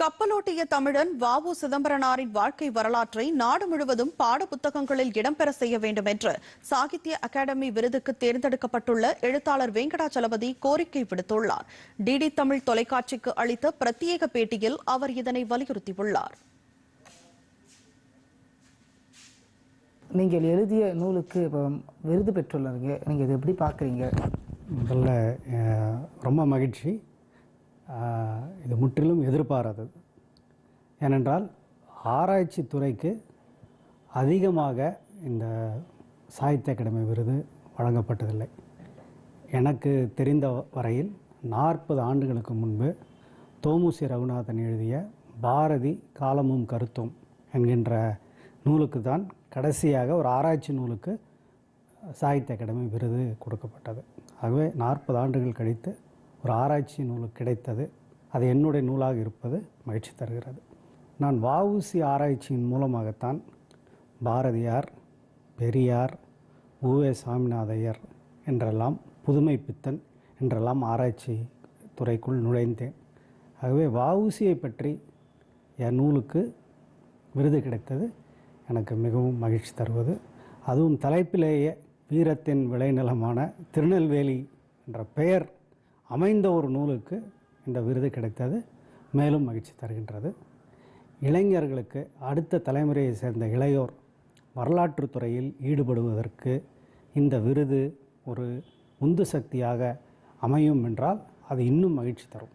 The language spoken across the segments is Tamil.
கப்பலோட்டிய தமிழன் வாவு சிதம்பரனாரின் வாழ்க்கை வரலாற்றை நாடு முழுவதும் பாட புத்தகங்களில் இடம்பெற செய்ய வேண்டும் என்று சாகித்ய அகாடமி விருதுக்கு தேர்ந்தெடுக்கப்பட்டுள்ள எழுத்தாளர் வெங்கடாச்சலபதி கோரிக்கை விடுத்துள்ளார். டிடி தமிழ் தொலைக்காட்சிக்கு அளித்த பிரத்யேக பேட்டியில் அவர் இதனை வலியுறுத்தியுள்ளார். நீங்கள் எழுதிய நூலுக்கு விருது பெற்றுள்ளீங்க நீங்கள் இதை எப்படி பார்க்குறீங்க? முதல்ல ரொம்ப மகிழ்ச்சி. இது முற்றிலும் எதிர்பாராதது. ஏனென்றால் ஆராய்ச்சி துறைக்கு அதிகமாக இந்த சாகித்ய அகாடமி விருது வழங்கப்பட்டதில்லை. எனக்கு தெரிந்த வரையில் நாற்பது ஆண்டுகளுக்கு முன்பு தோமுசி ரகுநாதன் எழுதிய பாரதி காலமும் கருத்தும் என்கின்ற நூலுக்கு தான் கடைசியாக ஒரு ஆராய்ச்சி நூலுக்கு சாகித்ய அகாடமி விருது கொடுக்கப்பட்டது. ஆகவே நாற்பது ஆண்டுகள் கழித்து ஒரு ஆராய்ச்சி நூலுக்கு கிடைத்தது. அது என்னுடைய நூலாக இருப்பது மகிழ்ச்சி தருகிறது. நான் வஉசி ஆராய்ச்சியின் மூலமாகத்தான் பாரதியார் பெரியார் உவே சாமிநாதையர் என்றெல்லாம் புதுமை பித்தன் என்றெல்லாம் ஆராய்ச்சி துறைக்குள் நுழைந்தேன். ஆகவே வஉசியை பற்றி என் நூலுக்கு விருது கிடைத்தது எனக்கு மிகவும் மகிழ்ச்சி தருவது. அதுவும் தலைப்பிலேயே வீரத்தின் விளைநிலமான திருநெல்வேலி என்ற பெயர் அமைந்த ஒரு நூலுக்கு இந்த விருது கிடைத்தது. மேலும் மகிழ்ச்சி தருகின்றது. இளைஞர்களுக்கு அடுத்த தலைமுறையை சேர்ந்த இளையோர் வரலாற்றுத் துறையில் ஈடுபடுவதற்கு இந்த விருது ஒரு உந்து சக்தியாக அமையும் என்றால் அது இன்னும் மகிழ்ச்சி தரும்.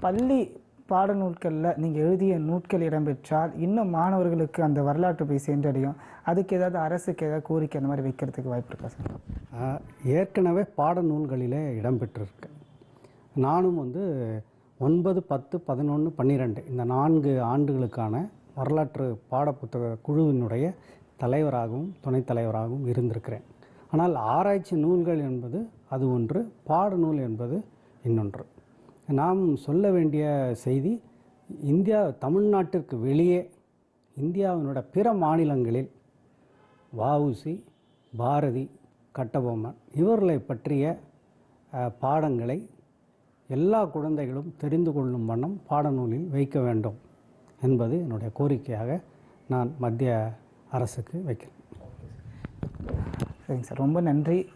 பள்ளி பாடநூல்களில் நீங்கள் எழுதிய நூட்கள் இடம்பெற்றால் இன்னும் மாணவர்களுக்கு அந்த வரலாற்று போய் சென்றடையும். அதுக்கு ஏதாவது அரசுக்கு ஏதாவது கோரிக்கை அந்த மாதிரி வைக்கிறதுக்கு வாய்ப்பு இருக்கா சார்? ஏற்கனவே பாடநூல்களிலே இடம்பெற்றிருக்கு. நானும் வந்து ஒன்பது பத்து பதினொன்று பன்னிரெண்டு இந்த நான்கு ஆண்டுகளுக்கான வரலாற்று பாடப்புத்தக குழுவினுடைய தலைவராகவும் துணைத் தலைவராகவும் இருந்திருக்கிறேன். ஆனால் ஆராய்ச்சி நூல்கள் என்பது அது ஒன்று பாடநூல் என்பது இன்னொன்று. நாம் சொல்ல வேண்டிய செய்தி இந்தியா தமிழ்நாட்டிற்கு வெளியே இந்தியாவினோட பிற மாநிலங்களில் வஉசி பாரதி கட்டபொம்மன் இவர்களை பற்றிய பாடங்களை எல்லா குழந்தைகளும் தெரிந்து கொள்ளும் வண்ணம் பாடநூலில் வைக்க வேண்டும் என்பது என்னுடைய கோரிக்கையாக நான் மத்திய அரசுக்கு வைக்கிறேன். சரிங்க சார். ரொம்ப நன்றி.